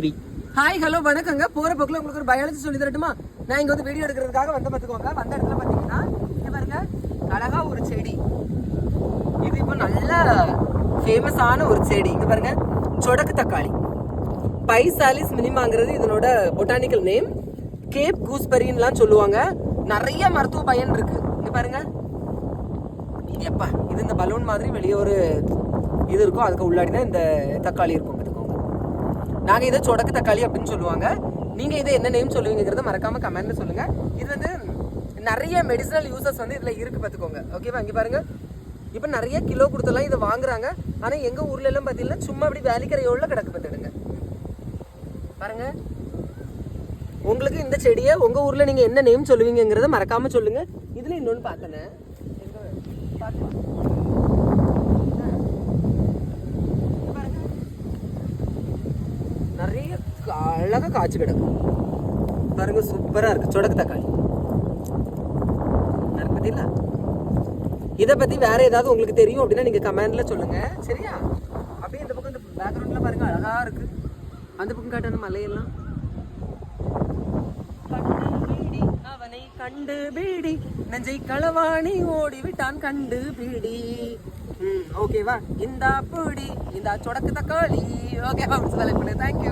Hi hello வணக்கங்க. போகிற போக்கில் உங்களுக்கு ஒரு பயாலஜி சொல்லி தரட்டுமா? நான் இங்கே வந்து வீடியோ எடுக்கிறதுக்காக வந்து பார்த்துக்கோங்க வந்த இடத்துல பார்த்தீங்கன்னா இங்கே பாருங்க அழகா ஒரு செடி. இது இப்போ நல்ல ஃபேமஸான ஒரு செடி. இங்கே பாருங்க சொடக்கு தக்காளி. பைசாலிஸ் மினிமாங்கிறது இதனோட பொட்டானிக்கல் நேம் கேப் கூஸ்பெரின்லாம் சொல்லுவாங்க. நிறைய மருத்துவ பயன் இருக்கு. இங்கே பாருங்க. இது எப்பா இது இந்த பலூன் மாதிரி வெளியே ஒரு இது இருக்கும். அதுக்கு உள்ளாடி தான் இந்த தக்காளி இருக்கும். நாங்கள் இதை சொடக்கு தக்காளி அப்படின்னு சொல்லுவாங்க. நீங்கள் இதை என்ன நேம் சொல்லுவீங்கிறத மறக்காமல் கமெண்ட்டில் சொல்லுங்கள் இது வந்து நிறைய மெடிசனல் யூசஸ் வந்து இதில் இருக்குது பார்த்துக்கோங்க. ஓகேவா இங்கே பாருங்கள் இப்போ நிறைய கிலோ கொடுத்தெல்லாம் இதை வாங்குறாங்க. ஆனால் எங்கள் ஊர்ல எல்லாம் பார்த்தீங்கன்னா சும்மா அப்படி வேலிக்கரையோட கிடக்கு பார்த்துடுங்க. பாருங்க. உங்களுக்கு இந்த செடியை உங்கள் ஊரில் நீங்கள் என்ன நேம் சொல்லுவீங்கங்கிறத மறக்காம சொல்லுங்க. இதுல இன்னொன்னு பார்த்தனே எங்க பார்க்கலாம். இங்க பாருங்க. அழகாக காய்ச்சி கிடக்கும் பாருங்க சூப்பராக இருக்குது சொடக்கு தக்காளி. பார்த்தீங்களா இதை பற்றி வேறு ஏதாவது உங்களுக்கு தெரியும் அப்படின்னா நீங்கள் கமெண்டில் சொல்லுங்கள் சரியா? அப்படியே இந்த பக்கம் இந்த பேக்ரவுண்டில் பாருங்க அழகாக இருக்குது அந்த பக்கம் காட்டான மலையெல்லாம். கண்டு பீடி, அவனை கண்டு பீடி. நெஞ்சை களவாணி ஓடி விட்டான் கண்டு பீடி. ம் ஓகேவா இந்தா பூடி இந்தா சொடக்கு தக்காளி. ஓகேவா செலக்ட் பண்ணு தேங்க்யூ